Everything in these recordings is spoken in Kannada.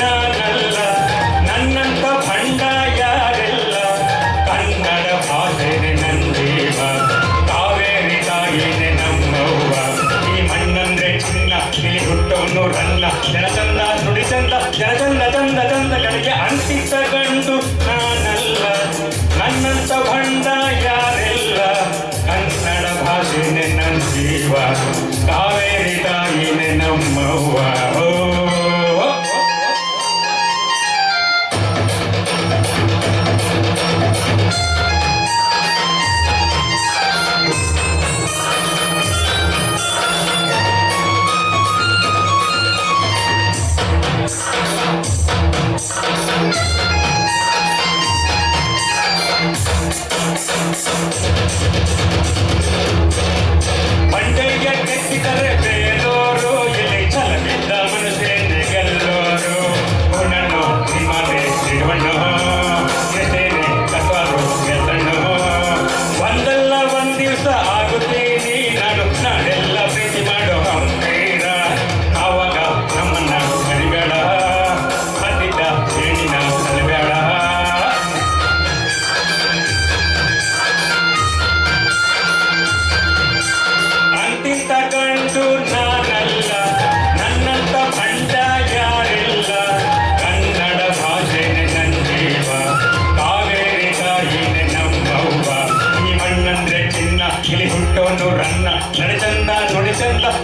ನಾನಲ್ಲ ನನ್ನಂತ ಭಂಡ ಯಾರೆಲ್ಲ ಕನ್ನಡ ಭಾಷೆನೆ ನಂದೇವ ಕಾವೇರಿ ತಾಯಿನೆ ನಮ್ಮವ್ವ. ಈ ಮಣ್ಣಂದ್ರೆ ಚಿನ್ನ ಇಲ್ಲಿ ಹುಟ್ಟವನು ರನ್ನ ಜನಚಂದ ನುಡಿಚಂದ ಜನಚಂದ ಚಂದ ಚಂದ ಕಡೆಗೆ ಅಂಟಿತ ಗಂಡು ನಾನಲ್ಲ. ನನ್ನಂತ ಭಂಡ ಯಾರೆಲ್ಲ ಕನ್ನಡ ಭಾಷೆನೆ ನಂದೀವ ಕಾವೇರಿ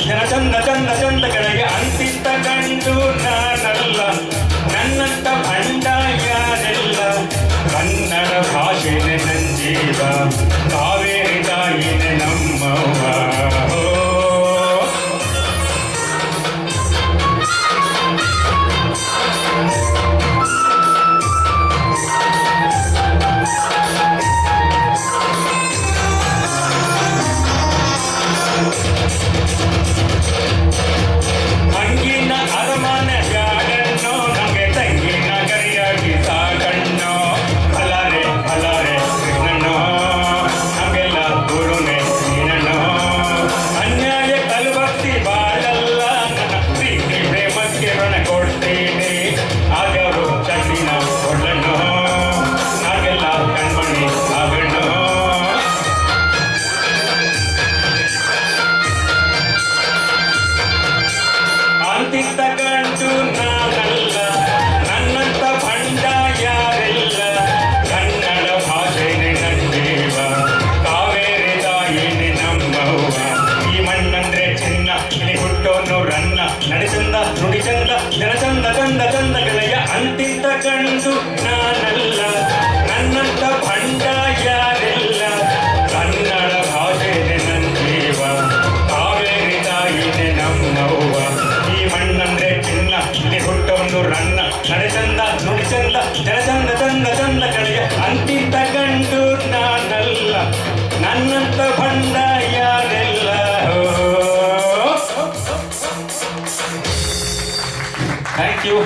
ಜನ ಚಂದ ಚಂದ ಚಂದ ಕಡೆಗೆ ಅಂತಿತ್ತ ಕಂಡು ನಾನಲ್ಲ. ನನ್ನಂತ ಭಂಡ ಯಾರೆಲ್ಲ ಕನ್ನಡ ಭಾಷೆ ನನ್ನ ಜೀವ ಕಂಡು ನಾನಲ್ಲ, ನನ್ನಂತ ಭಂಡ ಯಾರೆಲ್ಲ ಕನ್ನಡ ಭಾಷೆನೆ ನಂದೀವ ಕಾವೇರಿ ತಾಯಿನೆ ನಮ್ಮವ್ವ. ಈ ಮಣ್ಣಂದ್ರೆ ಚಿನ್ನ, ಇಲ್ಲಿ ಹುಟ್ಟವನು ರನ್ನ. ನಡೆಸಂದ ನುಡಿಸಂದ ಜನಸಂದ ತಂದ ಚಂದ ಕಡೆಯ ಅಂತಿಂತ ಕಂಡು ನಾನಲ್ಲ, ನನ್ನಂತ ಭಂಡ ಯಾರೆಲ್ಲ ಥ್ಯಾಂಕ್ ಯು